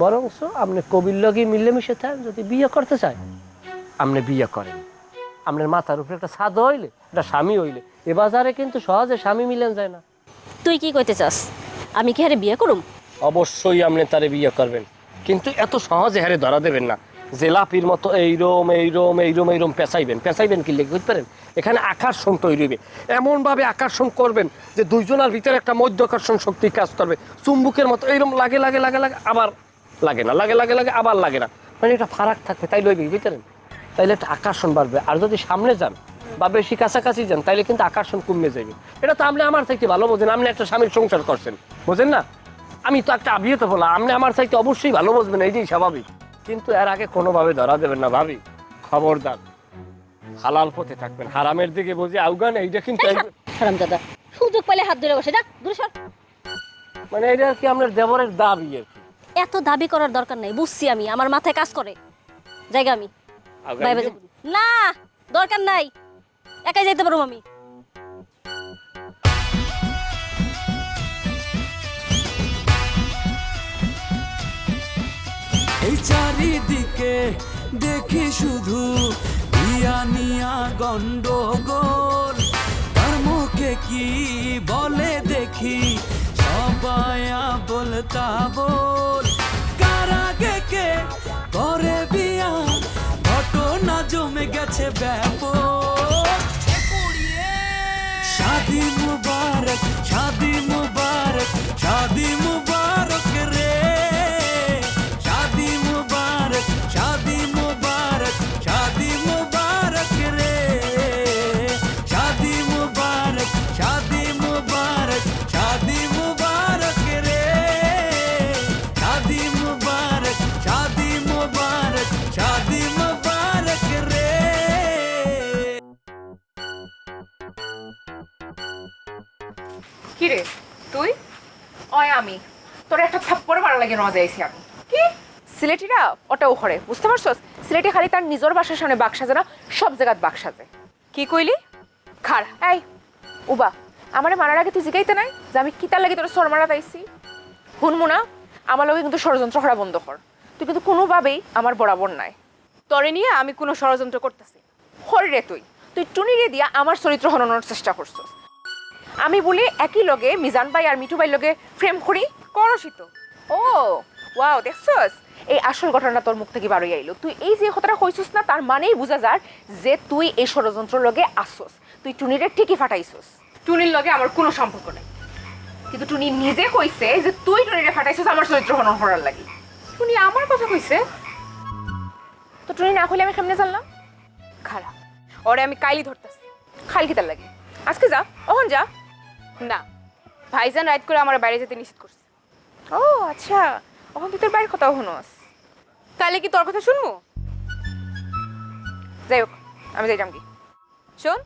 বরংস আপনি কবির লগে মিলেমিশে থাকেন যদি বিয়ে করতে চায়। আপনি বিয়ে করেন। আপনার মাথার উপরে একটা ছাদ হইলে একটা স্বামী হইলে এ বাজারে কিন্তু সহজে স্বামী মিলেন যায় না। তুই কি কইতে চাস? আমি কি হারে বিয়ে করুম? অবশ্যই আপনি তারে বিয়ে করবেন। কিন্তু এত সহজে হারে ধরা দেবেন না। জেলাপির মতো এইরম এইরম এইরম এইরম পেঁচাইবেন। পেঁচাইবেন কি লেগে বুঝতে পারেন? এখানে আকর্ষণ তৈরি হবে এমনভাবে আকর্ষণ করবেন যে দুইজনের ভিতরে একটা মধ্যাকর্ষণ শক্তি কাজ করবে। চুম্বুকের মতো এইরম লাগে লাগে লাগে লাগে আবার লাগে না লাগে লাগে লাগে আবার লাগে না। মানে এটা ফারাক থাকবে তাই লইবে বুঝতে তাইলে একটা আকর্ষণ বাড়বে। আর যদি সামনে যান বা বেশি কাছাকাছি যান তাইলে কিন্তু আকর্ষণ কমে যাবে। এটা তো আপনি আমার চাইতে ভালো বোঝেন আপনি একটা স্বামীর সংসার করছেন বোঝেন না? আমি তো একটা আবিয়ে তো বললাম আপনি আমার চাইতে অবশ্যই ভালো বুঝবেন এইটাই স্বাভাবিক। কিন্তু এর আগে কোনোভাবে ধরা দেবেন না ভাবি। খবরদার। হালাল পথে থাকবেন হারামের দিকে বুঝি আউগান এইটা কিন্তু হারাম দাদা সুযোগ পাইলে হাত ধরে বসে যা দূরে সর। মানে এটা আর কি আপনার দেবরের দাবি আর কি। এত দাবি করার দরকার নাই বুঝছি আমি আমার মাথায় কাজ করে। জায়গা আমি। বাই বাই না দরকার নাই। একাই যাইতে পারব আমি। এই চারিদিকে দেখি শুধু ইয়ানিয়া গন্ডগোল। তার মুখে কি বলে দেখি? সবাই বলতা বল। কারাগে কে করে বিয়া, ঘটনা জমে গেছে ব্যাপক। শাদি মুবারক শাদি মুবারক শাদি মুবারক রে। লাগে নজা আইছি আমি কি? সিলেটিরা? ওটা ওখরে বুঝতে পারছস? সিলেটি খালি তার নিজের বাসার সামনে বাক সাজে না, সব জায়গাত বাক সাজে। কি কইলি? খার এই, উবা, আমারে মারার আগে তুই জিগাইতে নাই যে আমি কিতার লাগে তোর সর মারা পাইছি হুনমু না, আমার লগে কিন্তু ষড়যন্ত্র করা বন্ধ কর। তুই কিন্তু কোনোভাবেই আমার বরাবর নাই। তরে নিয়ে আমি কোনো ষড়যন্ত্র করতেছি হর রে তুই তুই টুনিরে দিয়া আমার চরিত্র হননের চেষ্টা করছস। আমি বলি একই লগে মিজান ভাই আর মিঠু ভাই লগে ফ্রেম করি করসি তো। ও ওয়াও দেখছস? এই আসল ঘটনা তোর মুখ থেকে বারোই আইলো। তুই এই যে কথাটা কইছস না, তার মানেই বোঝা যার যে তুই এই ষড়যন্ত্র লগে আসছস। তুই টুনিরে ঠিকই ফাটাইছস। টুনির লগে আমার কোনো সম্পর্ক নাই। কিন্তু টুনি নিজে কইছে যে তুই টুনিরে ফাটাইছস, আমার চরিত্র হনন করার লাগি। টুনি আমার কথা কইছে? তো টুনি না কইলে আমি কেমনে জানলাম? খারাপ। ওরে আমি কাইলি ধরতেছি। খাল কিতার লাগে? আজকে যা ওহন যা। না, ভাইজান রাইড করে আমার বাইরে যেতে নিষেধ করছে। ও আচ্ছা। ওখান তুই তোর বাইরের কথাও শুনোস। তাহলে কি তোর কথা শুনব? যাই হোক, আমি যাইতাম কি শোন,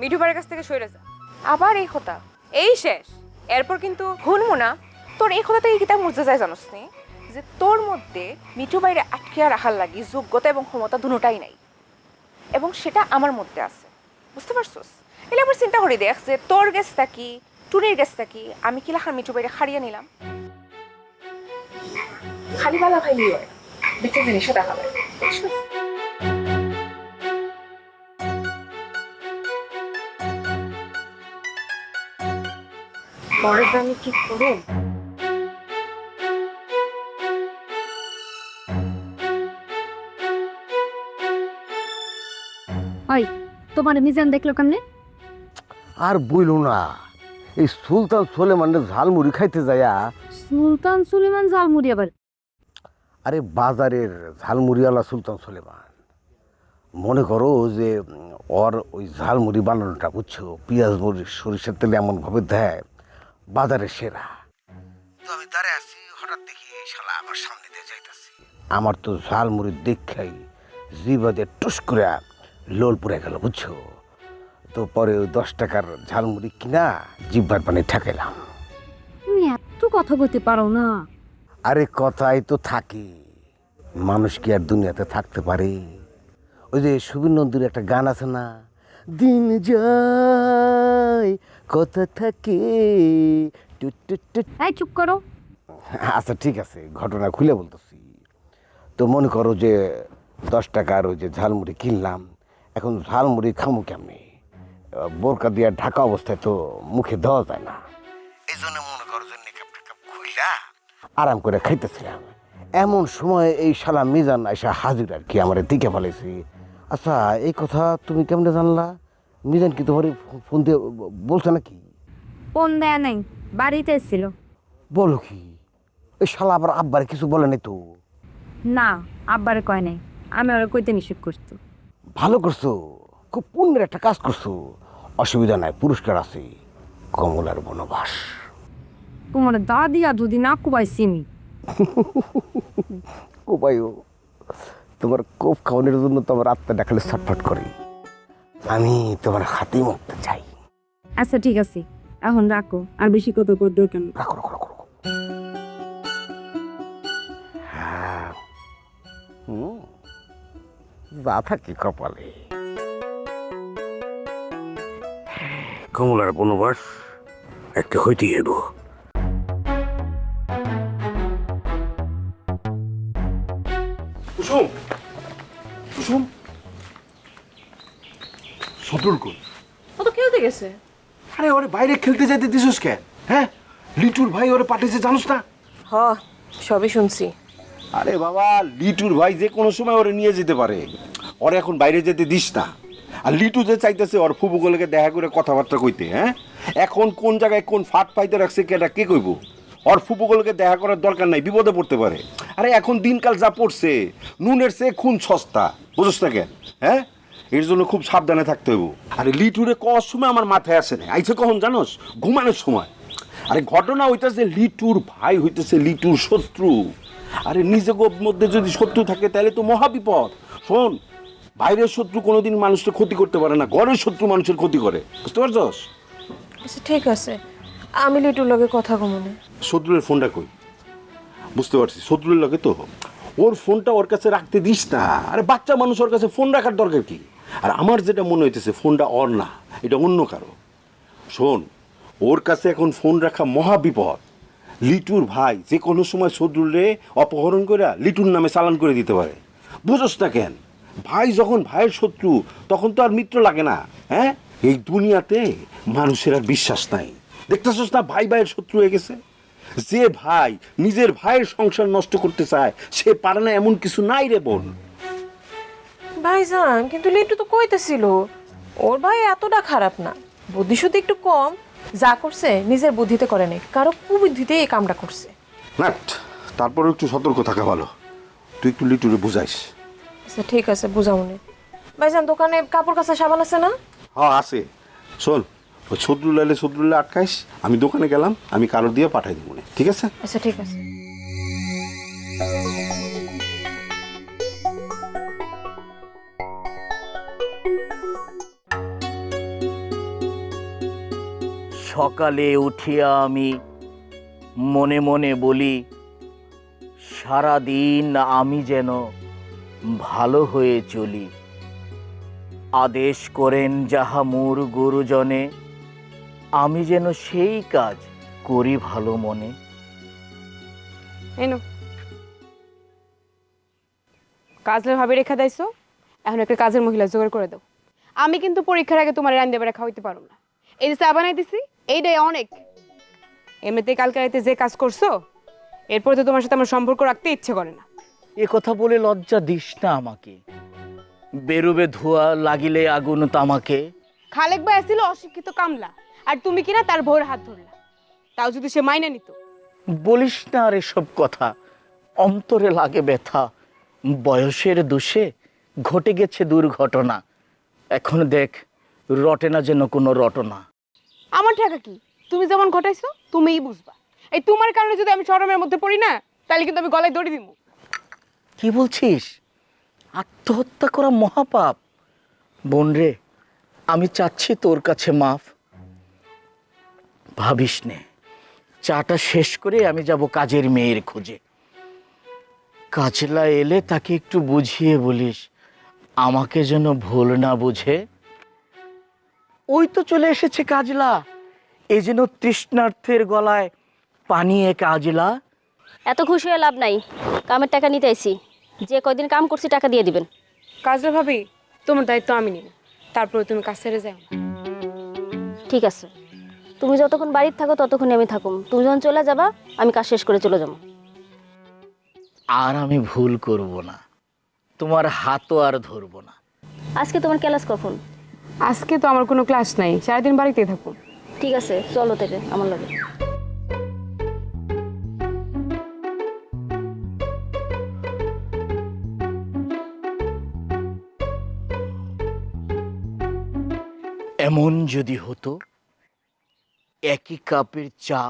মিঠু বাড়ির কাছ থেকে সরে যা। আবার এই কথা? এই শেষ। এরপর কিন্তু শুনব না। তোর এই কথাতে এই কিতাব মজা যায় জানোস নি? যে তোর মধ্যে মিঠু বাইরে আটকিয়া রাখার লাগি, যোগ্যতা এবং ক্ষমতা দুটাই নাই। এবং সেটা আমার মধ্যে আছে। বুঝতে পারছোস? এলে আমার চিন্তা করি দেখ যে তোর গেছটা কি, টুনির গেছটা কি? আমি কি লাখার মিঠু বাইরে হারিয়ে নিলাম? খালি বালা ভাই হয় দেখতে জিনিসও দেখা যায় বুঝছ? পরে আমি কি করুম ওই তোমার মিজান দেখল কেমনে? আর বইল না। এই সুলতান সোলেমানের ঝালমুড়ি খাইতে যায়া সুলতান সুলেমান জালমুড়ি আবার? আরে বাজারের ঝালমুড়িওয়ালা সুলতান সোলেমান, মনে করো যে ওর ওই ঝালমুড়ি বানানোটা বুঝছ? পেঁয়াজ মুড়ি সরিষার তেলে এমনভাবে দেয়, বাজারের সেরা। তো আমি দাঁড়ে আছি, হঠাৎ দেখি শালা আমার সামনে দিয়ে যাইতাছি। আমার তো ঝালমুড়ি দেখাই জিবা দিয়ে টুস করে লোল পুড়ে গেল, বুঝছ? তো পরে ওই দশ টাকার ঝালমুড়ি কিনা জিব্বার পানি ঠেকাইলাম। তুমি এত কথা বলতে পারো না। আরে কথাই তো থাকে। মানুষ কি আর দুনিয়াতে থাকতে পারে? ওই যে সুবীর নন্দীর একটা গান আছে না? দিন যায় কথা থাকে। এই চুপ করো। আচ্ছা ঠিক আছে ঘটনা খুলে বলতেছি। তো মনে করো যে দশ টাকার ওই যে ঝালমুড়ি কিনলাম এখন ঝালমুড়ি খামু কেমনি? বোরকা দিয়ে ঢাকা অবস্থায় তো মুখে দেওয়া যায় না। আরাম করে খাইতেছিলাম। এমন সময় এই শালা মিজান এসে হাজির আর কি আমার দিকে ফেলেছি আচ্ছা এই কথা তুমি কেমনে জানলা? মিজান কি তোমার ফোন দিয়ে বলছে নাকি? ফোন দেয়া নাই বাড়িতে এসেছিল বলো কি এই শালা আবার আব্বার কিছু বলে নাই তো? না আব্বারে কয় নাই আমি ওরা কইতে নিষেধ করতো ভালো করছ খুব পুণ্যের একটা কাজ করছ। অসুবিধা নাই পুরস্কার আছে কমলার বনবাস। তোমার দাদিয়া যদি না কুবাইছি আমি কোপাইও তোমার কোপ খাওয়ানোর জন্য তোমার আত্মা দেখালে ছটফট করে। আমি তোমার হাতে মুক্ত চাই। আচ্ছা ঠিক আছে। এখন রাখো। আর বেশি কত করতে কেন রাখো রাখো রাখো রাখো। হ্যাঁ। যা থাকি কপালে? কমলার বনবাস একটা হইতেই হইব। কুসুম। কুসুম? সদুর কই? ও তো খেলতে গেছে। আরে ওরে বাইরে খেলতে যেতে দিছিস কেন? হ্যাঁ? লিটুর ভাই ওরে পাঠিয়েছে জানোস না? হ সবই শুনছি। আরে বাবা লিটুর ভাই যে কোনো সময় ওরে নিয়ে যেতে পারে। ওরে এখন বাইরে যেতে দিস না। আর লিটু যে চাইতেছে ওর ফুবুগুলোকে দেখা করে কথাবার্তা কইতে হ্যাঁ? এখন কোন জায়গায় কোন ফাট পাইতে রাখছে কেটা কে কইব? ওর ফুপুগুলোকে দেখা করার দরকার নাই, বিপদে পড়তে পারে। আরে এখন দিনকাল যা পড়ছে, নুনের চেয়ে খুন সস্তা, বুঝোস না কেন? হ্যাঁ? এর জন্য খুব সাবধানে থাকতে হইব। আরে লিটুরে কর সময় আমার মাথায় আসে না আইছে কখন জানোস? ঘুমানোর সময়। আরে ঘটনা হইতেছে লিটুর ভাই হইতেছে লিটুর শত্রু। আরে নিজের মধ্যে যদি শত্রু থাকে, তাহলে তো মহাবিপদ শোন, বাইরের শত্রু কোনোদিন মানুষকে ক্ষতি করতে পারে না, ঘরের শত্রু মানুষের ক্ষতি করে। বুঝতে পারছস? আচ্ছা ঠিক আছে। আমি লিটুর লগে কথা কমনে শত্রুরের ফোনটা কই? বুঝতে পারছি শত্রুরের লগে তো। ওর ফোনটা ওর কাছে রাখতে দিস না। আরে বাচ্চা মানুষ ওর কাছে ফোন রাখার দরকার কি? আর আমার যেটা মনে হইতেছে, ফোনটা ওর না, এটা অন্য কারও। শোন, ওর কাছে এখন ফোন রাখা মহা বিপদ। লিটুর ভাই যে কোনো সময় শত্রুরে অপহরণ করে লিটুর নামে চালান করে দিতে পারে। বুঝোস না কেন? ভাই যখন ভাইয়ের শত্রু, তখন তো আর মিত্র লাগে না হ্যাঁ? এই দুনিয়াতে মানুষের আর বিশ্বাস নাই। দেখতেছস না ভাই ভাইয়ের শত্রু হয়ে গেছে? যে ভাই নিজের ভাইয়ের সংসার নষ্ট করতে চায় সে পারে না এমন কিছু নাই রে বোন। ভাইজান কিন্তু লিটু তো কইতেছিল ওর ভাই এতটা খারাপ না। বুদ্ধি শুদ্ধি একটু কম যা করছে নিজের বুদ্ধিতে করে নাই কারও কুবুদ্ধিতে এই কামটা করছে। না তারপরে একটু সতর্ক থাকা ভালো। তুই একটু লিটুরে বুঝাইস। আচ্ছা ঠিক আছে বুঝাও নে। ভাইজান দোকানে কাপড় কাচা সাবান আছে না? হ্যাঁ আছে। শোন ওই শত্রু লাইলে শত্রু লাইলে আটকাইস আমি দোকানে গেলাম আমি কারও দিয়ে পাঠাই দেবো ঠিক আছে? আচ্ছা ঠিক আছে। সকালে উঠিয়া আমি মনে মনে বলি সারাদিন আমি যেন ভালো হয়ে চলি। আদেশ করেন যাহা মোর গুরুজনে আমি যেন সেই কাজ করি ভালো মনে। এনো। কাজলে ভাবে রেখা দাইছো? এখন একটা কাজের মহিলা জোগাড় করে দাও। আমি কিন্তু পরীক্ষার আগে তোমার রান্না বেড়া খাওয়াইতে পারো না। এই যে চা বানাই দিছি এইটাই অনেক। এমনিতে কালকে রাতে যে কাজ করছ এরপর তো তোমার সাথে আমার সম্পর্ক রাখতে ইচ্ছে করে না। এ কথা বলে লজ্জা দিস না আমাকে। বেরোবে ধোয়া লাগিলে আগুন তামাকে। খালেক ভাই আসছিল অশিক্ষিত কামলা। আর তুমি কিনা তার ভোর হাত ধরলা। তাও যদি সে মাইনে নিত। বলিস না আর এসব কথা। অন্তরে লাগে ব্যথা। বয়সের দোষে ঘটে গেছে দুর্ঘটনা। এখন দেখ রটে না যেন কোনো রটনা। আমার টাকা কি? তুমি যেমন ঘটাইছো তুমিই বুঝবা। এই তোমার কারণে যদি আমি শরমের মধ্যে পড়ি না তাহলে কিন্তু আমি গলায় দড়ি দিব কি বলছিস? আত্মহত্যা করা মহাপাপ। বোন রে আমি চাচ্ছি তোর কাছে মাফ। ভাবিস নে চাটা শেষ করে আমি যাব কাজের মেয়ের খোঁজে। কাজলা এলে তাকে একটু বুঝিয়ে বলিস আমাকে যেন ভুল না বুঝে। ওই তো চলে এসেছে কাজলা এই যেন তৃষ্ণার্থের গলায় পানিয়ে কাজলা। এত খুশি হয়ে লাভ নাই কামের টাকা নিতে আইছি। যে কয়দিন কাম করছি টাকা দিয়ে দিবেন। কাজল ভাবি তোমার দায়িত্ব আমি নিব তারপরে তুমি কাজ ছেড়ে যাও। ঠিক আছে। তুমি যতক্ষণ বাড়িতে থাকো ততক্ষণ আমি থাকুম। তুমি যখন চলে যাবা আমি কাজ শেষ করে চলে যাব। আর আমি ভুল করব না। তোমার হাতও আর ধরবো না। আজকে তোমার ক্লাস কখন? আজকে তো আমার কোনো ক্লাস নাই। সারাদিন বাড়িতেই থাকব ঠিক আছে চলো থেকে আমার লাগে। এমন যদি হতো একই কাপের চা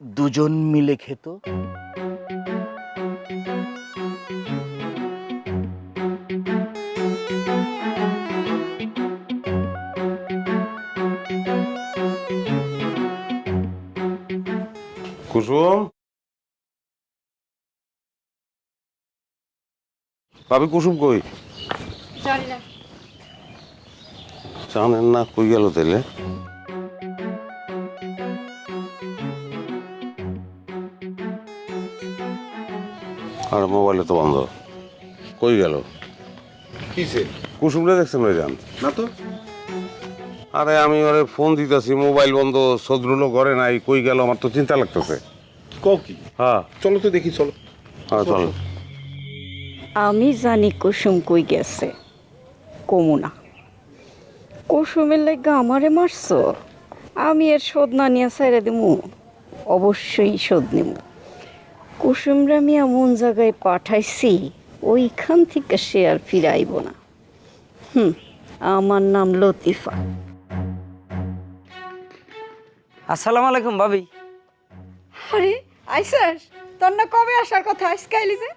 দুজন মিলে খেত। কুসুম? ভাবি কুসুম কই? জানেন না কই গেল তাইলে? আর মোবাইলে তো বন্ধ। কই গেল? কিসে কুসুমরে দেখছেন ভাই যান না তো। আরে আমি ওরে ফোন দিতেছি মোবাইল বন্ধ সদরুলো ঘরে নাই কই গেল আমার তো চিন্তা লাগতেছে। কও কি? হ্যাঁ। চলো তো দেখি চলো। হ্যাঁ চল। আমি জানি কুসুম কই গেছে। কমুনা কুসুমের লাগে আমারে মারছো? আমি এর শোধ না নিয়ে সাইরে দিমু। অবশ্যই শোধ নিব কুসুমরা আমি এমন জায়গায় পাঠাইছি ওইখান থেকে সে আর ফিরাইব না। হুম আমার নাম লতিফা। আসসালামু আলাইকুম ভাবি। আরে আইসাস তোর না কবে আসার কথা? আজকে আইলি যে?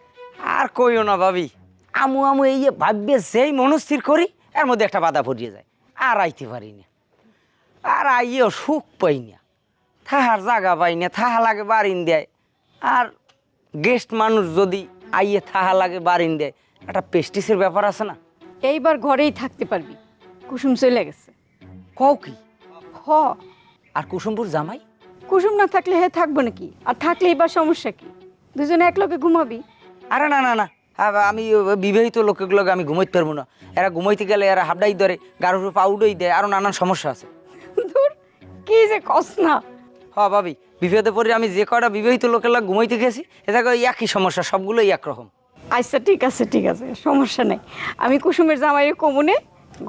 আর কইও না ভাবি আমু আমু এই যে ভাববে যেই মনস্থির করি এর মধ্যে একটা বাধা পড়িয়ে যায় আর আইতে পারি না। আর আইয়েও সুখ পাই না। থাহার জায়গা পাই না থাহা লাগে বাড়িন দেয় আর গেস্ট মানুষ যদি আইয়ে থাহা লাগে বাড়িন দেয় একটা পেস্টিসের ব্যাপার আছে না? এইবার ঘরেই থাকতে পারবি। কুসুম চলে গেছে। কও কি? হ আর কুসুমপুর জামাই? কুসুম না থাকলে হে থাকব নাকি? আর থাকলে এবার সমস্যা কি? দুজনে একলগে ঘুমাবি। আরে না না না। আ- আমি বিবাহিত লোকগুলোকে আমি ঘুমাইতে পারব না। এরা ঘুমাইতে গেলে এরা হাবডাই ধরে গাড়ুর পাউডাই দেয় আরও নানান সমস্যা আছে। ধুর কি যে কস না। হ ভাবি। বিপদে পড়ে আমি যে কটা বিবাহিত লোকের লাগে ঘুমাইতে গেছি এটা ওই একই সমস্যা সবগুলোই একরকম। আচ্ছা ঠিক আছে ঠিক আছে সমস্যা নাই। আমি কুসুমের জামাইয়ে কমুনে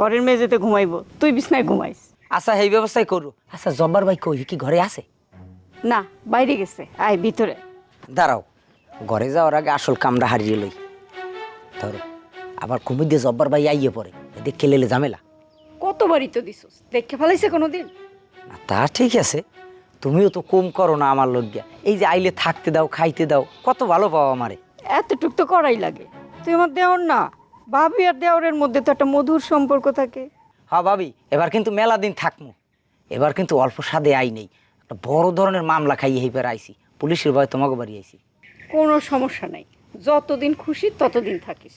ঘরের মেঝেতে ঘুমাইবো। তুই বিছনায় ঘুমাইস। আচ্ছা এই ব্যবস্থাই করু। আচ্ছা জব্বার ভাই কই? কি ঘরে আছে? না বাইরে গেছে। আয় ভিতরে। দাঁড়াও ঘরে যাওয়ার আগে আসল কামড়া হারিয়ে লই। ধরো আবার কুমির দিয়ে জব্বার ভাই আইয়ে পড়ে। এদের খেলেলে ঝামেলা। কতবারই তো দিছস? দেখে ফেলাইছে কোনোদিন? না তা ঠিক আছে। তুমিও তো কম করো না আমার লজ্ঞা এই যে আইলে থাকতে দাও খাইতে দাও কত ভালো পাও আমারে। এতটুক তো করাই লাগে। তুই আমার দেওর না। ভাবি আর দেওরের মধ্যে তো একটা মধুর সম্পর্ক থাকে। হ্যাঁ ভাবি এবার কিন্তু মেলা দিন থাকমু। এবার কিন্তু অল্প স্বাদে আই নেই। একটা বড় ধরনের মামলা খাইয়ে হেপের আইছি। পুলিশের ভয় তোমাকে বাড়ি আইছি। কোনো সমস্যা নাই। যতদিন খুশি ততদিন থাকিস।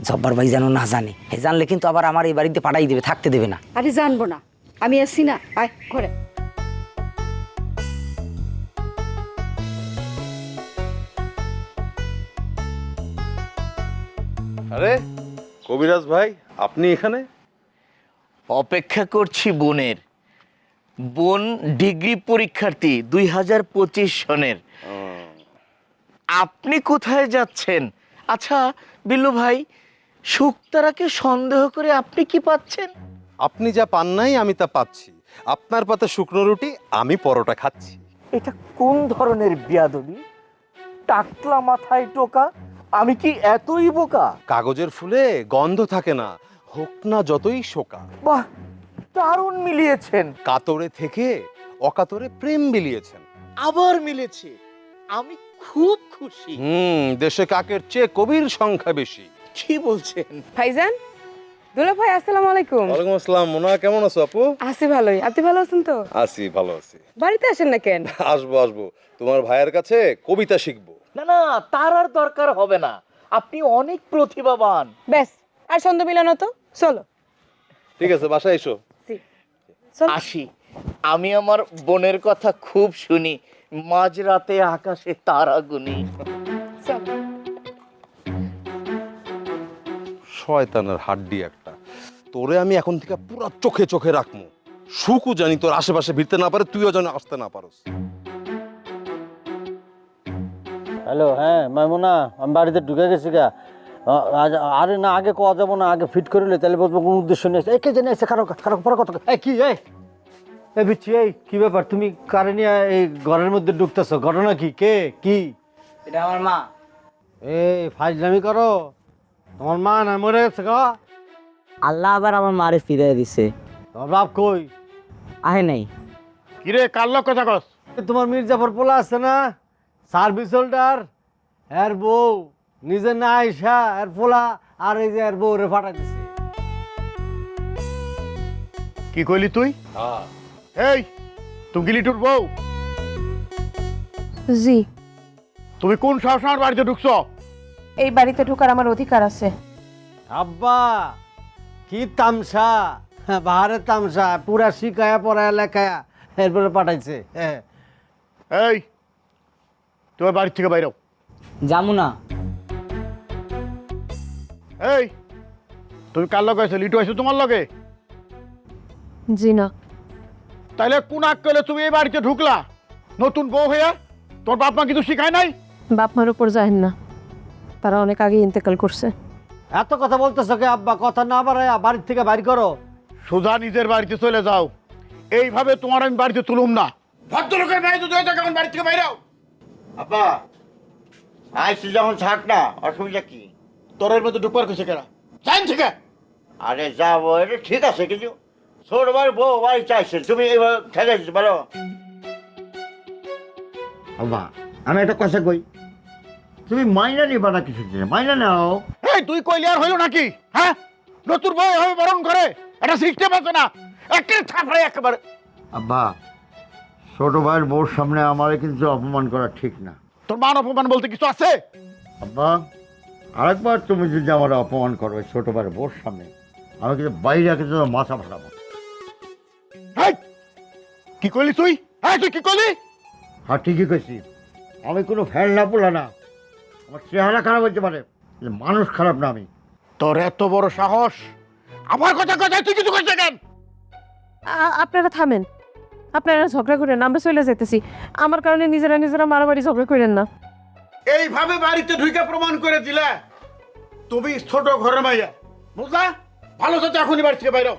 জব্বার ভাই যেন না জানে। হে জানলে কিন্তু আবার আমার এই বাড়িতে পাঠাই দেবে থাকতে দেবে না। আরে জানব না। আমি আসি না। আয় ঘরে। আরে কবিরাজ ভাই আপনি এখানে? অপেক্ষা করছি বোনের। বোন ডিগ্রি পরীক্ষার্থী দুই হাজার পঁচিশ সনের। আপনি কোথায় যাচ্ছেন? আচ্ছা বিল্লু ভাই শুক্তারাকে সন্দেহ করে আপনি কি পাচ্ছেন? আপনি যা পান নাই আমি তা পাচ্ছি। আপনার পাতে শুকনো রুটি আমি পরোটা খাচ্ছি। এটা কোন ধরনের বিয়াদবি? টাকলা মাথায় টোকা আমি কি এতই বোকা? কাগজের ফুলে গন্ধ থাকে না হোক না যতই শোকা। বাহ দারুণ মিলিয়েছেন। কাতরে থেকে অকাতরে প্রেম বিলিয়েছেন। আবার মিলেছে। আমি খুব খুশি। হুম দেশে কাকের চেয়ে কবির সংখ্যা বেশি। কি বলছেন? ভাইজান দুলা ভাই আসসালামু আলাইকুম। ওয়ালাইকুম আসসালাম মোনা কেমন আছো আপু? আছি ভালোই। আপনি ভালো আছেন তো? আছি ভালো আছি। বাড়িতে আসেন না কেন? আসব আসব। তোমার ভাইয়ের কাছে কবিতা শিখব। না না তার আর দরকার হবে না। আপনি অনেক প্রতিভাবান। ব্যাস আর সন্ধ্যা মিলানো তো চলো। ঠিক আছে বাসায় এসো। আসি। আমি আমার বোনের কথা খুব শুনি। মাঝরাতে আকাশে তারা গুনি শয়তানের হাড্ডি একটা। তোরে আমি এখন থেকে পুরো চোখে চোখে রাখব সুখও জানি তোর আশেপাশে ভিড়তে না পারে তুইও যেন আসতে না পারস। হ্যালো হ্যাঁ মাইমুনা আমি বাড়িতে ঢুকে গেছি গা। আরে না আগে কোয়া যাব না আগে ফিট করে তাহলে বলব কোনো উদ্দেশ্য নেই। এই কে জানি এসে কারও খারাপ পরে কথা এই কি এই? এই বিচ্ছি এই কি ব্যাপার তুমি কারে নিয়ে এই ঘরের মধ্যে ঢুকতেছো? ঘটনা কি? কে? কি? এটা আমার মা। এই ফাইজলামি করো। তোমার মা না মরে গেছে গা। আল্লাহ আবার আমার মারে ফিরে দিছে। তোমার বাপ কই? আহে নাই। কিরে কার লোক কথা কস? তোমার মির্জাফর পোলা আছে না? সার্ভিস হোল্ডার এর বউ নিজে না আইসা এর পোলা আর এই যে এর বউ রে ফাটাই দিছে কি কইলি তুই? এই তুমি কি লিটুর বউ? জি। তুমি কোন সাহস আমার বাড়িতে ঢুকছো? এই বাড়িতে ঢোকার আমার অধিকার আছে। আব্বা কি তামসা? বাহারের তামসা পুরা শিকায়া পড়া এলাকায় এরপরে পাঠাইছে। হ্যাঁ। এই তোমার বাড়ির থেকে বাইরেও যামু না। এই তুমি কার লগে আছো? লিটু আছো তোমার লগে? জি না। তাহলে কোন আক্কেলে তুমি এই বাড়িতে ঢুকলা? নতুন বউ হইয়া? তোর বাপ মা কিছু শিখায় নাই? বাপ মার উপর যায় না। তারা অনেক আগে ইন্তেকাল করছে। এত কথা বলতেছো কে আব্বা? কথা না বাড়ায় বাড়ির থেকে বাইর করো। সোজা নিজের বাড়িতে চলে যাও। এইভাবে তোমার আমি বাড়িতে তুলুম না। ভদ্রলোকের যদি হয়ে থাকে বাড়ি থেকে বাইরেও আব্বা আইসি যখন থাক না অসুবিধা কি? তোর এর মধ্যে ঢুকবার কিছু কেনা জান থেকে। আরে যাব এটা ঠিক আছে কিন্তু ছোট ভাই বউ বাড়ি চাইছে তুমি এবার ঠেকে পারো আব্বা আমি একটা কথা কই। তুমি মাইনা নিবা না কিছু দিনে মাইনা নাও। এই তুই কইলি আর হইল নাকি? হ্যাঁ? নতুন বই হবে বরং ঘরে এটা সিস্টেম আছে না। একের থাপড়ে একেবারে আব্বা ছোট ভাইয়ের বউর সামনে আমারে কিন্তু অপমান করা ঠিক না। তোর মান অপমান বলতে কিছু আছে? আব্বা আরেকবার তুমি যদি আমার অপমান করো ওই ছোট ভাইয়ের বউর সামনে আমি কিন্তু বাইরে কিন্তু মাথা ফাটাবো। এই, কি কইলি তুই? হ্যাঁ তুই কি কইলি হ্যাঁ ঠিকই কইছি। আমি কোনো ফ্যান না বলা না। আমার চেহারা খারাপ হতে পারে মানুষ খারাপ না আমি। তোর এত বড় সাহস? আমার কথা কথা তুই কিছু করছে কেন? আপনারা থামেন। আপনারা ঝগড়া করেন আমরা চলে যেতেছি আমার কারণে নিজেরা নিজেরা মারামারি ঝগড়া করেন না। এইভাবে বাড়িতে ঢুকে প্রমাণ করে দিলে তুমি ছোট ঘরে মাইয়া। বুঝলা? ভালো তো এখনই বাড়ি থেকে বাইরেও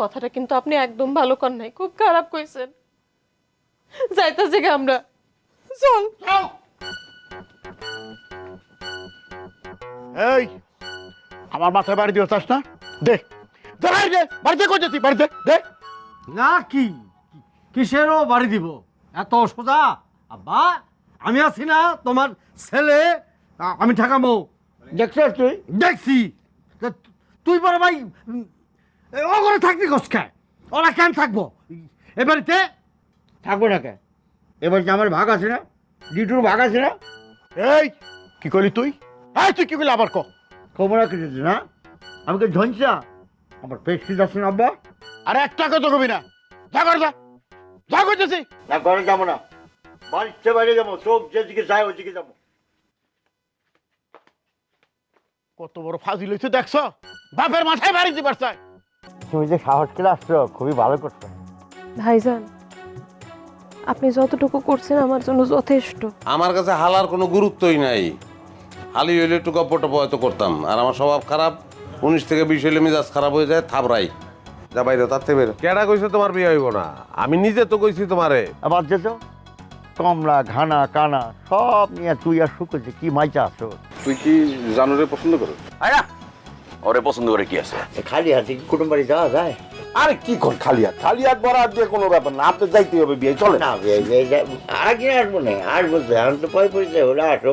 কথাটা কিন্তু আপনি একদম ভালো কর নাই খুব খারাপ কইছেন। যাইতেছি গে আমরা। চল। এই আমার মাথায় বাড়ি দিয়ে চাস না? দে। দে বাড়ি দে বাড়িতে কই যেতি বাড়িতে দে। না কি? কিসেরও বাড়ি দিব? এত সোজা? আব্বা আমি আছি না তোমার ছেলে। আ- আমি ঠেকামো। দেখছ তুই? দেখছি। তা তুই বড় ভাই ও ঘরে থাকবি গোস কসকায় ওরা কেন থাকব? এ বাড়িতে? থাকব না কে? এবার যে আমার ভাগ আছে না? লিটুর ভাগ আছে না? এই কি করলি তুই? এই তুই কি করলি আবার ক? খবর কিছু না? আমি কি ঝঞ্ঝা আমার পেট কি যাচ্ছে না আব্বা? আরে একটা কথা কবি না। যা কর যা। যা করতেছি না ঘরে যাব না। বাড়িতে বাইরে যাব চোখ যেদিকে যায় ওইদিকে যাব। কত বড় ফাজিল হয়েছে দেখছ? বাপের মাথায় বাড়ি দিবার চাই তুমি যে সাহস করে আসছো খুবই ভালো করছ। ভাইজান আপনি যতটুকু করছেন আমার জন্য যথেষ্ট। আমার কাছে হালার কোনো গুরুত্বই নাই। হালি হইলে একটু গপ্প টপ হয়তো করতাম। আর আমার স্বভাব খারাপ উনিশ থেকে বিশ হইলে মেজাজ খারাপ হয়ে যায় থাবরাই যা বাইরে তার থেকে বেরো। কেডা কইছে তোমার বিয়ে হইব না? আমি নিজে তো কইছি তোমারে। আবার যেত কমলা ঘানা কানা সব নিয়ে তুই আর শুকেছে কি মাইচা আছো তুই কি জানুরে পছন্দ করো? আয়া! ওরে পছন্দ করে কি আছে? খালি হাতে কি কুটুম বাড়ি যাওয়া যায়? আরে কি কর খালি হাত? খালি হাত বরাদ দিয়ে কোনো ব্যাপার না আপনি যাইতে হবে বিয়ে চলে। না আগে আসব না আসব তো এখন তো পয় পয়সা হলে আসো